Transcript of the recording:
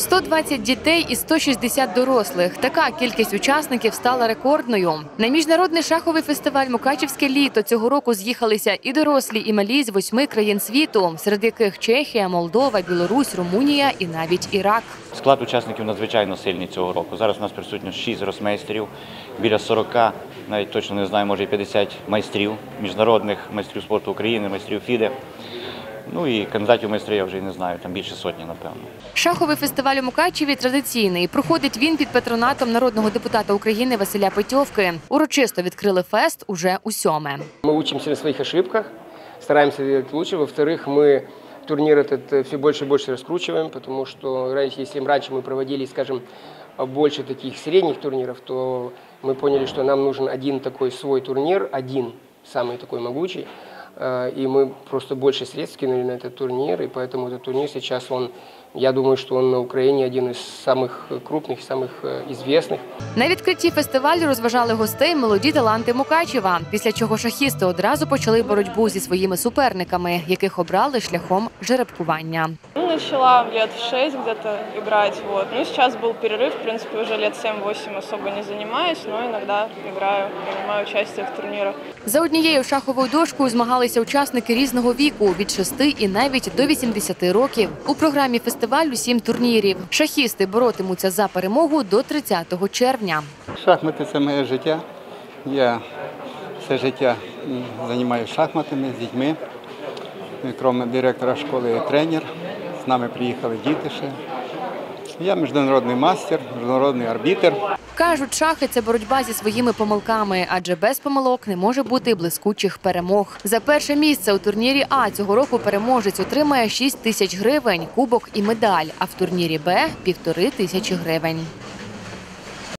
120 дітей і 160 дорослих. Така кількість учасників стала рекордною. На міжнародний шаховий фестиваль Мукачівське літо цього року з'їхалися і дорослі, і малі з восьми країн світу, серед яких Чехія, Молдова, Білорусь, Румунія і навіть Ірак. Склад учасників надзвичайно сильний цього року. Зараз у нас присутньо 6 росмейстерів, біля 40, навіть точно не знаю, може і 50 майстрів, міжнародних майстрів спорту України, майстрів ФІДе. Ну і кандидатів в майстри я вже й не знаю, там більше сотні, напевно. Шаховий фестиваль у Мукачеві традиційний. Проходить він під патронатом народного депутата України Василя Петьовки. Урочисто відкрили фест уже у сьоме. Мы учимся на своих ошибках, стараемся делать лучше. Во-вторых, мы турнир этот все больше и больше раскручиваем, потому что раньше, если раньше мы проводили, скажем, больше таких средних турниров, то мы поняли, что нам нужен один такой свой турнир, один, самый такой могучий. Э, И мы просто больше средств кинули на этот турнир, и поэтому этот турнир сейчас, он, я думаю, что он на Украине один из самых крупных, самых э, известных. На відкритті фестивалю розважали гостей молоді таланти Мукачева, після чого шахісти одразу почали боротьбу зі своїми суперниками, яких обрали шляхом жеребкування. Начала лет в 6 где-то играть, вот. Ну, сейчас был перерыв, в принципе, уже лет 7-8 особо не занимаюсь, но иногда играю, принимаю участие в турнирах. За однією шаховою дошкою змагалися учасники різного віку від 6 і навіть до 80 років. У програмі фестивалю сім турнірів. Шахісти боротимуться за перемогу до 30 червня. Шахмати це моє життя. Я все життя займаюся шахматами з дітьми. Крім директора школи, я тренер. З нами приїхали діти ще. Я міжнародний мастер, міжнародний арбітер. Кажуть, шахи це боротьба зі своїми помилками, адже без помилок не може бути блискучих перемог. За перше місце у турнірі А цього року переможець отримає 6 тисяч гривень, кубок і медаль. А в турнірі Б півтори тисячі гривень.